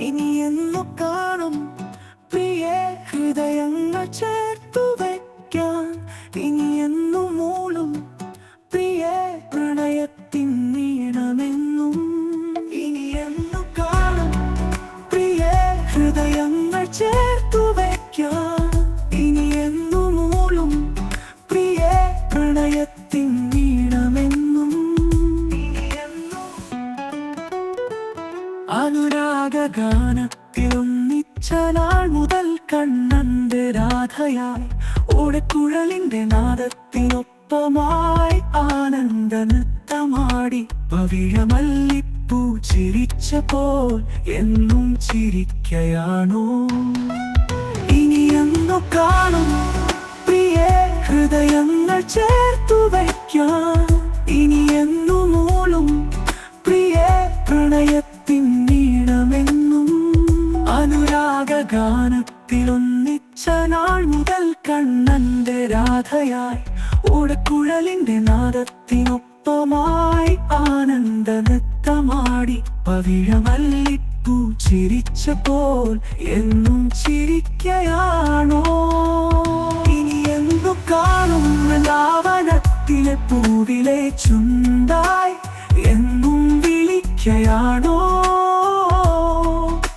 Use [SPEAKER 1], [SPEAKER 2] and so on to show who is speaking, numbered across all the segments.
[SPEAKER 1] ഇനി എന്നു കാണും. പ്രിയ ഹൃദയങ്ങൾ ചേർത്തു വയ്ക്കാൻ ഇനി എന്നു മൂളും. പ്രിയ പ്രണയത്തിൻ നീണമെന്നും ഇനി എന്നു കാണും. പ്രിയ ഹൃദയങ്ങൾ ചേർത്തു അനുരാഗാനത്തിലൊന്നിച്ചനാൾ മുതൽ കണ്ണന്റെ രാധയായി ഓടക്കുഴലിന്റെ നാദത്തിനൊപ്പമായി ആനന്ദ നൃത്തമാടി. പവിഴമല്ലിപ്പൂ ചിരിച്ചപ്പോൾ എന്നും ചിരിക്കയാണോ? ഇനിയെന്നു കാണും പ്രിയ ഹൃദയങ്ങൾ ചേർത്തു വയ്ക്കാൻ. ഓടക്കുഴലിന്റെ നാദത്തിനൊപ്പമായി ആനന്ദ നൃത്തമാടി പവിഴമല്ലിപ്പൂ ചിരിച്ചപ്പോൾ എന്നും ചിരിക്കയാണോ? ഇനി എന്തു കാണും ലാവനത്തിലെ പൂവിലെ ചുണ്ടായി എന്നും വിളിക്കയാണോ?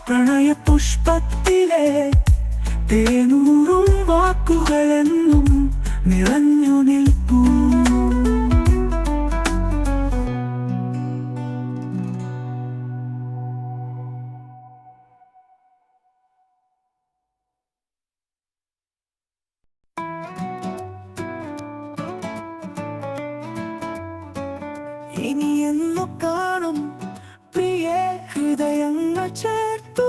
[SPEAKER 1] പ്രണയ പുഷ്പത്തിലെ തേനൂറും ഇനി എന്നു കാണും പ്രിയ ഹൃദയങ്ങൾ ചേർത്തു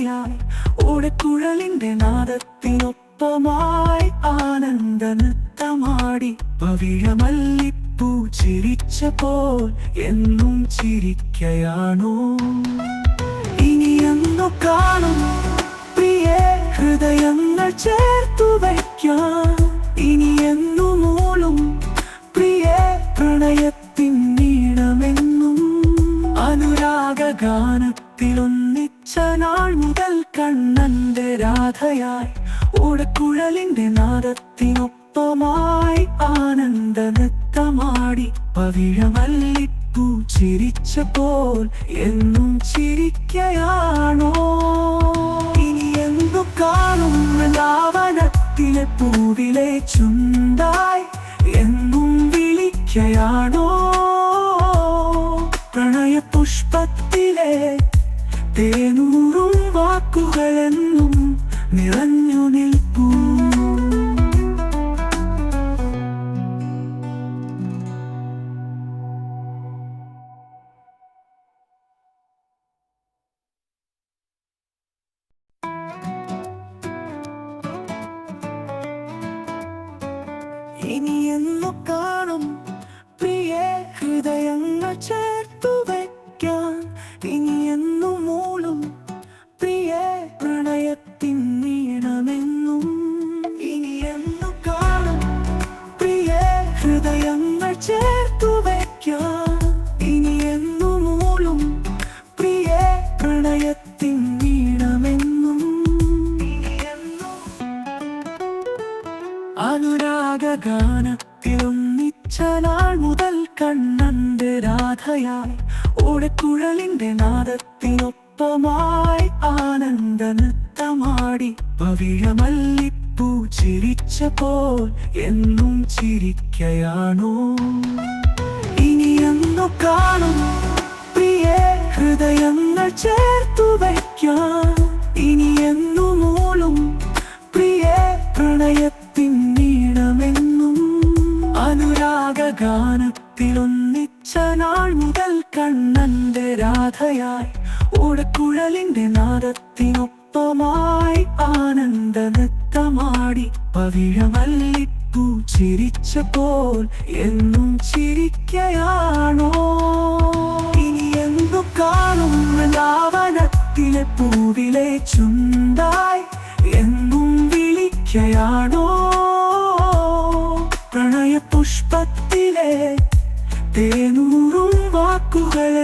[SPEAKER 1] രാധയായി ഓടക്കുഴലിന്റെ നാദത്തിനൊപ്പമായി ആനന്ദ നൃത്തമാടി പവിഴമല്ലിപ്പൂ ചിരിച്ചപ്പോൾ എന്നും ചിരിക്കയാണോ? ഇനിയെന്നു കാണും. പ്രിയ ഹൃദയങ്ങൾ ചേർത്തു വയ്ക്കാൻ ഇനിയെന്നു കണ്ണന്റെ ഉടക്കുഴലിന്റെ നാദത്തിനൊപ്പമായി ആനന്ദ നൃത്തമാടി പവിഴമല്ലിപ്പൂ ചിരിച്ചപ്പോൾ എന്നും ചിരിക്കയാണോ? ഇനി എന്തു കാണും ലാവനത്തിലെ പൂവിലെ ചുണ്ടായി എന്നും വിളിക്കയാണോ? ഹൃദയങ്ങൾ ചേർത്തു വയ്ക്കാൻ ഇനി എന്നും മൂളും. പ്രിയ പ്രണയത്തിൻ നീണമെന്നും ഇനി എന്നും കാണും. പ്രിയ ഹൃദയങ്ങൾ ചേർത്തു വയ്ക്കാൻ ഇനി എന്നു മൂളും. പ്രിയ പ്രണയത്തിൻ നീണമെന്നും അനുരാഗ എന്നും. രാധയായി ഓടക്കുഴലിന്റെ നാദത്തിനൊപ്പമായി ആനന്ദ നൃത്തമാടി പവിഴമല്ലിപ്പൂ ചിരിച്ചപ്പോൾ എന്നും ചിരിക്കയാണോ? ഇനിയെന്നു കാണും പ്രിയ ഹൃദയങ്ങൾ ചേർത്തു വയ്ക്കാൻ രാധയായി ഓടക്കുഴലിന്റെ നാദത്തിനൊപ്പമായി ആനന്ദ നൃത്തമാടി പവിഴമല്ലിപ്പൂ ചിരിച്ചപ്പോൾ എന്നും ചിരിക്കയാണോ? ഇനി എന്തു കാണും ലാവനത്തിലെ പൂവിലെ ചുണ്ടായി എന്നും വിളിക്കയാണോ? പ്രണയ പുഷ്പത്തിലെ തേനൂറും വാക്കുകൾ